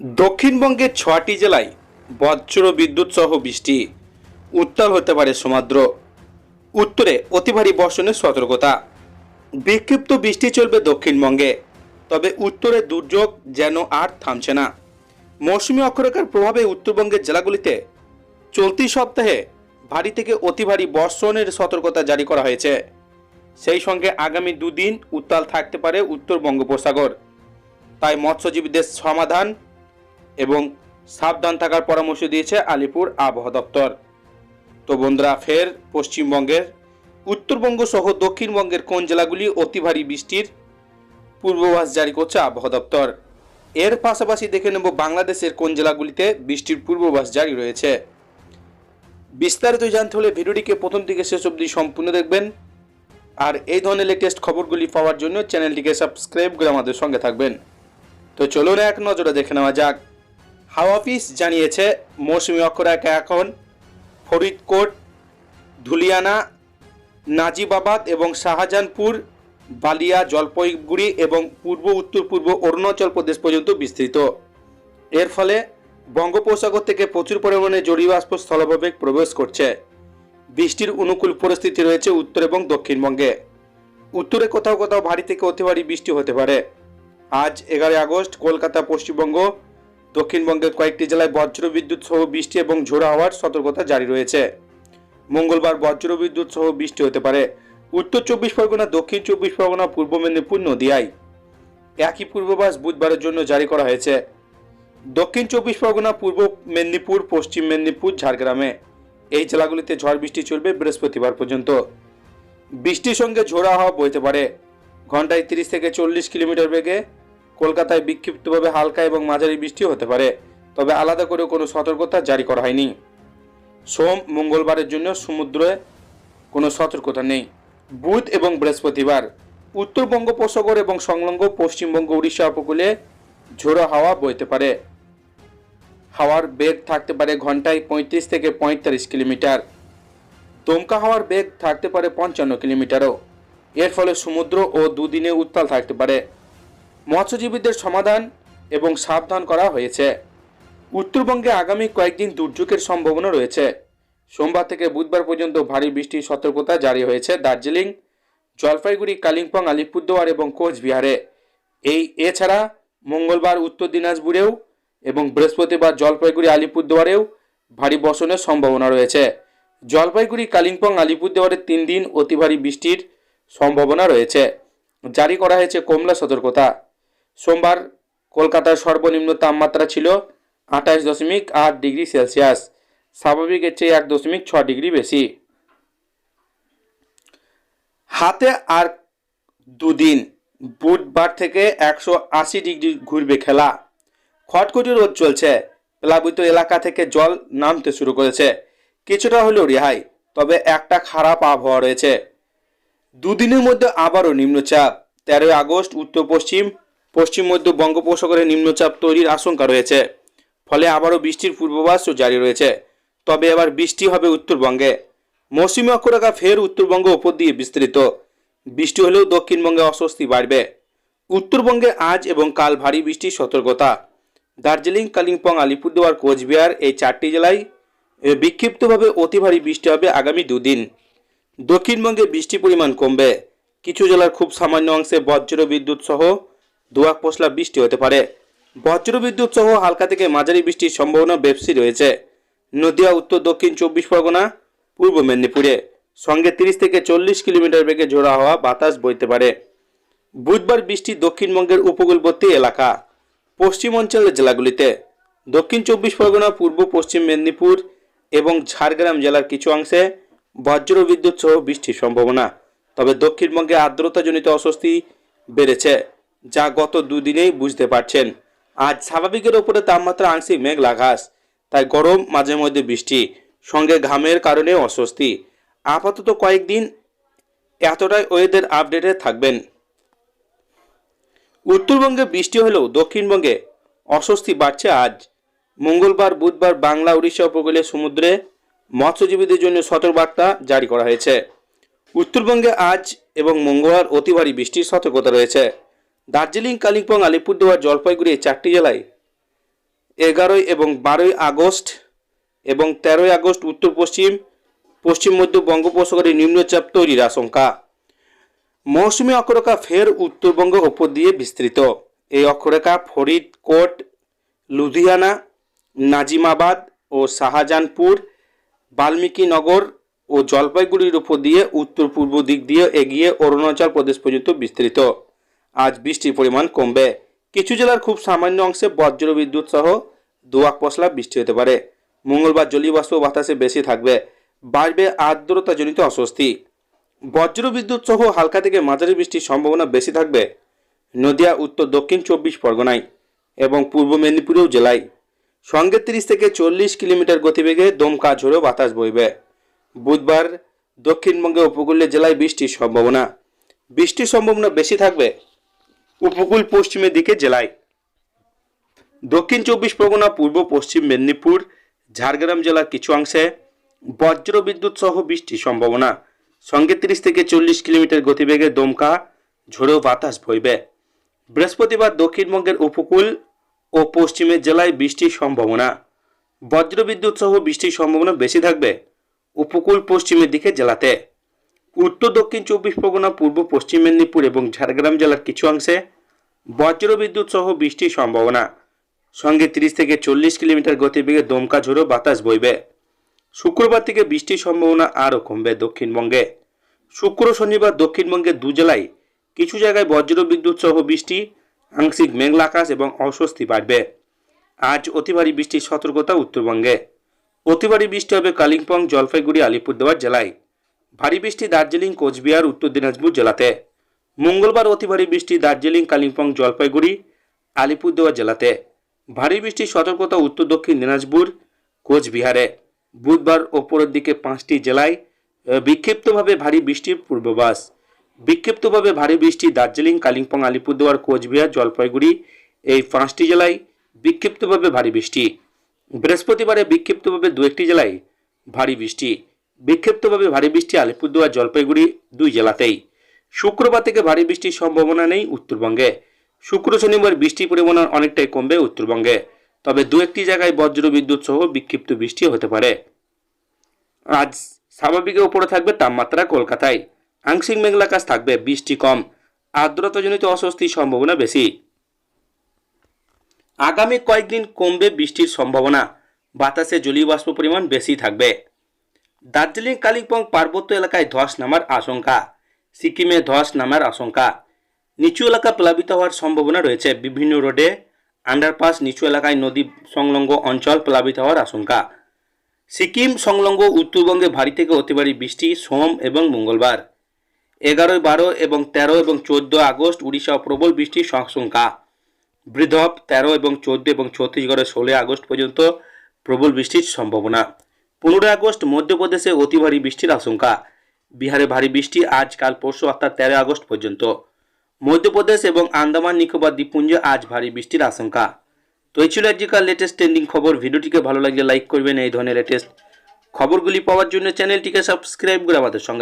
দক্ষিণবঙ্গের ছয়টি জেলায় বজ্র বিদ্যুৎ সহ বৃষ্টি। উত্তাল হতে পারে সমুদ্র। উত্তরে অতি ভারী বর্ষণের সতর্কতা। বিক্ষিপ্ত বৃষ্টি চলবে দক্ষিণবঙ্গে, তবে উত্তরে দুর্যোগ যেন আর থামছে না। মৌসুমী অক্ষরেখার প্রভাবে উত্তরবঙ্গের জেলাগুলিতে চলতি সপ্তাহে ভারী থেকে অতি ভারী বর্ষণের সতর্কতা জারি করা হয়েছে। সেই সঙ্গে আগামী দুদিন উত্তাল থাকতে পারে উত্তর বঙ্গোপসাগর। তাই মৎস্যজীবীদের সমাধান এবং সাবধান থাকার পরামর্শ দিয়েছে আলিপুর আবহাওয়া দপ্তর। তো বন্ধুরা, ফের পশ্চিমবঙ্গের উত্তরবঙ্গ সহ দক্ষিণবঙ্গের কোন জেলাগুলি অতি ভারী বৃষ্টির পূর্বাভাস জারি করছে আবহাওয়া দপ্তর? এর পাশাপাশি দেখে নেব বাংলাদেশের কোন জেলাগুলিতে বৃষ্টির পূর্বাভাস জারি রয়েছে। বিস্তারিত জানতে হলে ভিডিওটিকে প্রথম থেকে শেষ অবধি সম্পূর্ণ দেখবেন। আর এই ধরনের লেটেস্ট খবরগুলি পাওয়ার জন্য চ্যানেলটিকে সাবস্ক্রাইব করে আমাদের সঙ্গে থাকবেন। তো চলুন এক নজরে দেখে নেওয়া যাক। হাওয়া অফিস জানিয়েছে মৌসুমী অক্ষরেখা এখন। ফরিদকোট, ধুলিয়ানা, নাজিবাবাদ এবং শাহজাহানপুর, বালিয়া জলপাইগুড়ি এবং পূর্ব, উত্তর, পূর্ব, অরুণাচল প্রদেশ পর্যন্ত বিস্তৃত। এর ফলে বঙ্গোপসাগর থেকে প্রচুর পরিমাণে জলীয় বাষ্প স্থলভাবে প্রবেশ করছে। বৃষ্টির অনুকূল পরিস্থিতি রয়েছে উত্তর এবং দক্ষিণবঙ্গে। উত্তরে কোথাও কোথাও ভারী থেকে অতি ভারী বৃষ্টি হতে পারে। আজ এগারোই আগস্ট, কলকাতা, পশ্চিমবঙ্গ দক্ষিণবঙ্গের কয়েকটি জেলায় বজ্র বিদ্যুৎ সহ বৃষ্টি এবং ঝোড়ো হওয়ার সতর্কতা জারি রয়েছে। মঙ্গলবার বজ্র বিদ্যুৎ সহ বৃষ্টি হতে পারে। উত্তর চব্বিশ পরগনা, দক্ষিণ চব্বিশ পরগনা, পূর্ব মেদিনীপুর, নদিয়ায়। একই পূর্বাভাস বুধবারের জন্য জারি করা হয়েছে। দক্ষিণ চব্বিশ পরগনা, পূর্ব মেদিনীপুর, পশ্চিম মেদিনীপুর, ঝাড়গ্রামে। এই জেলাগুলিতে ঝড় বৃষ্টি চলবে বৃহস্পতিবার পর্যন্ত। বৃষ্টির সঙ্গে ঝোড়া হওয়া বইতে পারে। ঘন্টায় তিরিশ থেকে চল্লিশ কিলোমিটার বেগে কলকাতায় বিক্ষিপ্তভাবে হালকা এবং মাঝারি বৃষ্টি হতে পারে, তবে আলাদা করে কোনো সতর্কতা জারি করা হয়নি। সোম, মঙ্গলবারের জন্য সমুদ্রে কোনো সতর্কতা নেই। বুধ এবং বৃহস্পতিবার উত্তর বঙ্গোপসাগর এবং সংলগ্ন পশ্চিমবঙ্গ উড়িষ্যা উপকূলে ঝোড়ো হাওয়া বইতে পারে। হাওয়ার বেগ থাকতে পারে ঘন্টায় পঁয়ত্রিশ থেকে পঁয়তাল্লিশ কিলোমিটার। দমকা হাওয়ার বেগ থাকতে পারে পঞ্চান্ন কিলোমিটারও। এর ফলে সমুদ্র ও দুদিনে উত্তাল থাকতে পারে। মৎস্যজীবীদের সমাধান এবং সাবধান করা হয়েছে। উত্তরবঙ্গে আগামী কয়েকদিন দুর্যোগের সম্ভাবনা রয়েছে। সোমবার থেকে বুধবার পর্যন্ত ভারী বৃষ্টির সতর্কতা জারি হয়েছে দার্জিলিং, জলপাইগুড়ি, কালিম্পং, আলিপুরদুয়ার এবং কোচবিহারে। এই এছাড়া মঙ্গলবার, উত্তর দিনাজপুরেও এবং বৃহস্পতিবার জলপাইগুড়ি, আলিপুরদুয়ারেও ভারী বর্ষণের সম্ভাবনা রয়েছে। জলপাইগুড়ি, কালিম্পং, আলিপুরদুয়ারে তিন দিন অতি ভারী বৃষ্টির সম্ভাবনা রয়েছে। জারি করা হয়েছে কমলা সতর্কতা। সোমবার কলকাতার সর্বনিম্ন তাপমাত্রা ছিল আঠাশ দশমিক আট ডিগ্রি সেলসিয়াস। স্বাভাবিকের চেয়ে এক দশমিক ছ ডিগ্রি বেশি। হাতে আর দুদিন, বুধবার থেকে একশো আশি ডিগ্রি ঘুরবে খেলা। খটখটি রোদ চলছে। প্লাবিত এলাকা থেকে জল নামতে শুরু করেছে। কিছুটা হলেও রেহাই, তবে একটা খারাপ আবহাওয়া রয়েছে। দুদিনের মধ্যে আবারও নিম্নচাপ। তেরোই আগস্ট উত্তর পশ্চিম পশ্চিম মধ্য বঙ্গোপসাগরে নিম্নচাপ তৈরির আশঙ্কা রয়েছে। ফলে আবারও বৃষ্টির পূর্বাভাসও জারি রয়েছে। তবে এবার বৃষ্টি হবে উত্তরবঙ্গে। মৌসুমী অক্ষরেখা ফের উত্তরবঙ্গ উপর দিয়ে বিস্তৃত। বৃষ্টি হলেও দক্ষিণবঙ্গে অস্বস্তি বাড়বে। উত্তরবঙ্গে আজ এবং কাল ভারী বৃষ্টির সতর্কতা। দার্জিলিং, কালিম্পং, আলিপুরদুয়ার, কোচবিহার এই চারটি জেলায় বিক্ষিপ্তভাবে অতি ভারী বৃষ্টি হবে আগামী দুদিন। দক্ষিণবঙ্গে বৃষ্টির পরিমাণ কমবে। কিছু জেলার খুব সামান্য অংশে বজ্র বিদ্যুৎ সহ দুয়াক পশলা বৃষ্টি হতে পারে। বজ্র বিদ্যুৎ সহ হালকা থেকে মাঝারি বৃষ্টির সম্ভাবনা বেশি রয়েছে। নদিয়া, উত্তর, দক্ষিণ চব্বিশ পরগনা, পূর্ব মেদিনীপুরে। সঙ্গে তিরিশ থেকে চল্লিশ কিলোমিটার বেগে ঝোড়া হওয়া বাতাস বইতে পারে। বুধবার বৃষ্টি দক্ষিণবঙ্গের উপকূলবর্তী এলাকা, পশ্চিম অঞ্চলের জেলাগুলিতে। দক্ষিণ চব্বিশ পরগনা, পূর্ব, পশ্চিম মেদিনীপুর এবং ঝাড়গ্রাম জেলার কিছু অংশে বজ্র বিদ্যুৎ সহ বৃষ্টির সম্ভাবনা। তবে দক্ষিণবঙ্গে আর্দ্রতাজনিত অস্বস্তি বেড়েছে। যা গত দুদিনেই বুঝতে পারছেন। আজ স্বাভাবিকের ওপরে তাপমাত্রা আংশিক মেঘ লাঘাস তাই গরম, মাঝে মধ্যে বৃষ্টি, সঙ্গে ঘামের কারণে অস্বস্তি। আপাতত কয়েকদিন এতটাই ওয়েদার আপডেটে থাকবেন। উত্তরবঙ্গে বৃষ্টি হলেও দক্ষিণবঙ্গে অস্বস্তি বাড়ছে আজ। মঙ্গলবার, বুধবার বাংলা, উড়িষ্যা উপকূলে সমুদ্রে মৎস্যজীবীদের জন্য সতর্কবার্তা জারি করা হয়েছে। উত্তরবঙ্গে আজ এবং মঙ্গলবার অতি ভারী বৃষ্টির সতর্কতা রয়েছে। দার্জিলিং, কালিম্পং, আলিপুরদুয়ার, জলপাইগুড়ি এই চারটি জেলায় এগারোই এবং বারোই আগস্ট এবং তেরোই আগস্ট উত্তর পশ্চিম পশ্চিম মধ্য বঙ্গোপসাগরে নিম্নচাপ তৈরির আশঙ্কা। মৌসুমী অক্ষরেখা ফের উত্তরবঙ্গ ওপর দিয়ে বিস্তৃত। এই অক্ষরেখা ফরিদকোট লুধিয়ানা, নাজিমাবাদ ও শাহজাহানপুর বাল্মীকিনগর ও জলপাইগুড়ির উপর দিয়ে উত্তর পূর্ব দিক দিয়ে এগিয়ে অরুণাচল প্রদেশ পর্যন্ত বিস্তৃত। আজ বৃষ্টির পরিমাণ কমবে। কিছু জেলার খুব সামান্য অংশে বজ্র বিদ্যুৎ সহ দোয়াক পশলা বৃষ্টি হতে পারে। মঙ্গলবার জলীয়বাষ্প বাতাসে বেশি থাকবে। বাড়বে আর্দ্রতাজনিত অস্বস্তি। বজ্র বিদ্যুৎ সহ হালকা থেকে মাঝারি বৃষ্টির সম্ভাবনা বেশি থাকবে নদিয়া, উত্তর, দক্ষিণ চব্বিশ পরগনায় এবং পূর্ব মেদিনীপুরেও জেলায়। সঙ্গে তিরিশ থেকে চল্লিশ কিলোমিটার গতিবেগে দমকা ঝোড়ো বাতাস বইবে। বুধবার দক্ষিণবঙ্গে উপকূলীয় জেলায় বৃষ্টির সম্ভাবনা। বৃষ্টির সম্ভাবনা বেশি থাকবে উপকূল পশ্চিমের দিকে জেলায়। দক্ষিণ চব্বিশ পরগনা, পূর্ব পশ্চিম মেদিনীপুর, ঝাড়গ্রাম জেলার কিছু অংশে বজ্র বিদ্যুৎ সহ বৃষ্টির সম্ভাবনা। সঙ্গে তিরিশ থেকে চল্লিশ কিলোমিটার গতিবেগে দমকা, ঝোড়ো বাতাস বইবে। বৃহস্পতিবার দক্ষিণবঙ্গের উপকূল ও পশ্চিমের জেলায় বৃষ্টির সম্ভাবনা। বজ্র বিদ্যুৎ সহ বৃষ্টির সম্ভাবনা বেশি থাকবে উপকূল পশ্চিমের দিকে জেলাতে। উত্তর, দক্ষিণ, চব্বিশ পরগনা, পূর্ব, পশ্চিম মেদিনীপুর এবং ঝাড়গ্রাম জেলার কিছু অংশে বজ্র বিদ্যুৎ সহ বৃষ্টির সম্ভাবনা। সঙ্গে তিরিশ থেকে চল্লিশ কিলোমিটার গতিবেগে দমকা ঝোড়ো বাতাস বইবে। শুক্রবার থেকে বৃষ্টির সম্ভাবনা আরও কমবে দক্ষিণবঙ্গে। শুক্র, শনিবার দক্ষিণবঙ্গের দু জেলায় কিছু জায়গায় বজ্র বিদ্যুৎ সহ বৃষ্টি, আংশিক মেঘলা আকাশ এবং অস্বস্তি বাড়বে। আজ অতি ভারী বৃষ্টির সতর্কতা উত্তরবঙ্গে। অতি ভারী বৃষ্টি হবে কালিম্পং, জলপাইগুড়ি, আলিপুরদুয়ার জেলায়। ভারী বৃষ্টি দার্জিলিং, কোচবিহার, উত্তর দিনাজপুর জেলাতে। মঙ্গলবার অতি ভারী বৃষ্টি দার্জিলিং, কালিম্পং, জলপাইগুড়ি, আলিপুরদুয়ার জেলাতে। ভারী বৃষ্টির সতর্কতা উত্তর দক্ষিণ দিনাজপুর, কোচবিহারে। বুধবার ওপরের দিকে পাঁচটি জেলায় বিক্ষিপ্তভাবে ভারী বৃষ্টির পূর্বাভাস। বিক্ষিপ্তভাবে ভারী বৃষ্টি দার্জিলিং, কালিম্পং, আলিপুরদুয়ার, কোচবিহার, জলপাইগুড়ি, এই পাঁচটি জেলায় বিক্ষিপ্তভাবে ভারী বৃষ্টি। বৃহস্পতিবারে বিক্ষিপ্তভাবে দু একটি জেলায় ভারী বৃষ্টি। বিক্ষিপ্তভাবে ভারী বৃষ্টি আলিপুরদুয়ার, জলপাইগুড়ি দুই জেলাতেই। শুক্রবার থেকে ভারী বৃষ্টির সম্ভাবনা নেই উত্তরবঙ্গে। শুক্র শনিবার বৃষ্টির পরিমাণ অনেকটাই কমবে উত্তরবঙ্গে। তবে দু একটি জায়গায় বজ্র বিদ্যুৎ সহ বিক্ষিপ্ত বৃষ্টি হতে পারে। আজ স্বাভাবিকের উপরে থাকবে তাপমাত্রা কলকাতায়। আংশিক মেঘলা আকাশ থাকবে, বৃষ্টি কম। আর্দ্রতাজনিত অস্বস্তির সম্ভাবনা বেশি। আগামী কয়েকদিন কমবে বৃষ্টির সম্ভাবনা। বাতাসে জলীয় বাষ্প পরিমাণ বেশি থাকবে। দার্জিলিং, কালিম্পং পার্বত্য এলাকায় ধস নামার আশঙ্কা। সিকিমে ধস নামার আশঙ্কা। নিচু এলাকা প্লাবিত হওয়ার সম্ভাবনা রয়েছে। বিভিন্ন রোডে আন্ডারপাস, নিচু এলাকায় নদী সংলগ্ন অঞ্চল প্লাবিত হওয়ার আশঙ্কা। সিকিম সংলগ্ন উত্তরবঙ্গে ভারী থেকে অতি ভারী বৃষ্টি, সোম এবং মঙ্গলবার। এগারোই বারো এবং তেরো এবং চোদ্দ আগস্ট উড়িষ্যা প্রবল বৃষ্টির আশঙ্কা বৃদ্ধপ তেরো এবং চোদ্দ এবং ছত্তিশগড়ে ষোলোই আগস্ট পর্যন্ত প্রবল বৃষ্টির সম্ভাবনা। পনেরোই আগস্ট মধ্যপ্রদেশে অতি ভারী বৃষ্টির আশঙ্কা। বিহারে ভারী বৃষ্টি আজ, কাল পরশু অর্থাৎ তেরো আগস্ট পর্যন্ত। মধ্যপ্রদেশ এবং আন্দামান, নিকোবর, দ্বীপপুঞ্জে আজ ভারী বৃষ্টির আশঙ্কা। তো এই ছিল আজকাল লেটেস্ট ট্রেন্ডিং খবর। ভিডিওটিকে ভালো লাগলে লাইক করবেন। এই ধরনের লেটেস্ট খবরগুলি পাওয়ার জন্য চ্যানেলটিকে সাবস্ক্রাইব করে আমাদের সঙ্গে